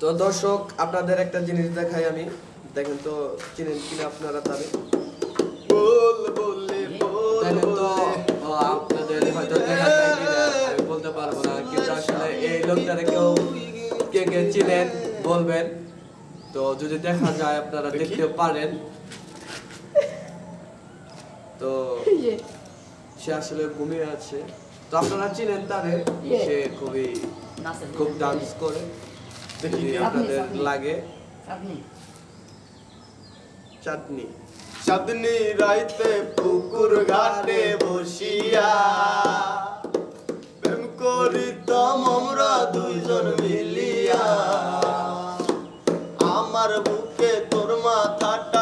তো দর্শক আপনাদের একটা জিনিস দেখাই আমি। দেখেন তো চিনেন কিনা আপনারা তারে দেখেন তো আপনাদের হয়তো দেখা যায় কিনা আমি বলতে পারব না। কিন্তু আসলে এই লোকটারে কেউ কে কে চিনেন বলবেন। তো যদি দেখা যায় আপনারা দেখতে পারেন। তো সে আসলে ঘুমিয়ে আছে। তো আপনারা চিনেন তারে? সে খুবই খুব ডান্স করে যদি আপনাদের লাগে। চাটনি। চাঁদনি রাইতে পুকুর ঘাটে বসিয়া প্রেম করিতাম আমরা দুইজন মিলিয়া। আমার বুকে তোর মাথাটা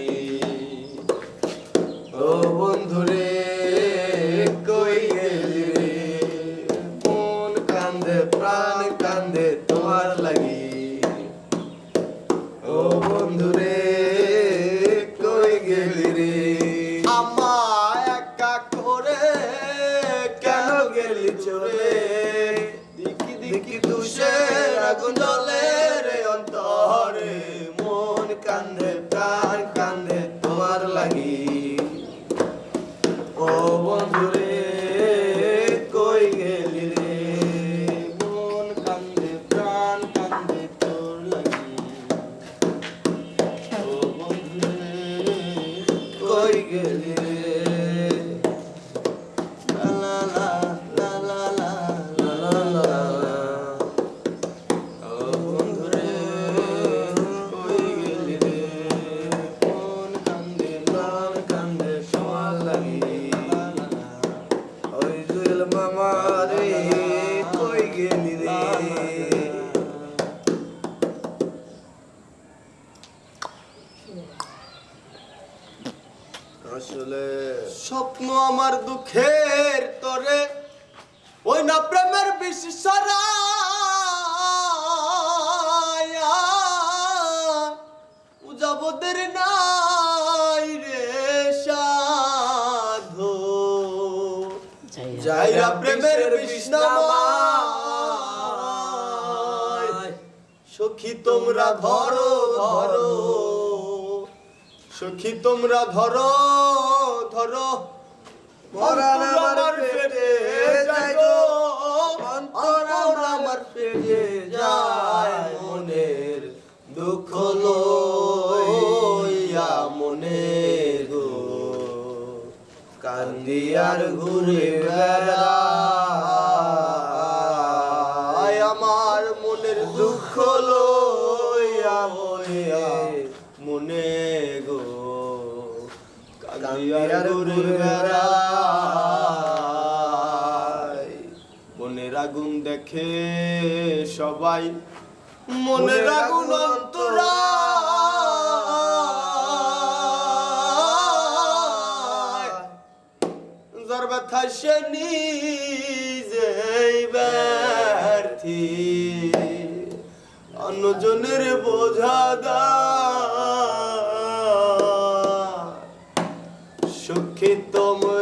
দিকি তুষের আগুন জ্বলে রে অন্তরে। মন কান্দে, প্রাণ কান্দে, তোমার লাগি। ও বন্ধুরে, কই গেলি রে? মন কান্দে, প্রাণ কান্দে, তোর লাগি। ও বন্ধুরে, কই গেলি রে? আসলে। স্বপ্ন আমার দুঃখের তরে ওই না প্রেমের বিশ্বরা উজাবদের নাই রে সাধো। যাইরা প্রেমের বিষ্ণাময় সখী তোমরা ধরো ধরো। সখী তোমরা ধরো। ধরো। পরাণ আমার ফেটে যায় গো, অন্তর আমার ফেটে যায় মনের দুঃখ লইয়া মনে গো। কান্দি আর ঘুরে বেড়ায়। আমার মনের দুঃখ লইয়া মনে মনে গো। মনের আগুন দেখে সবাই মনের আগুন অন্তরা অন্যজনের বোঝা দা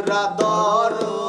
adoro.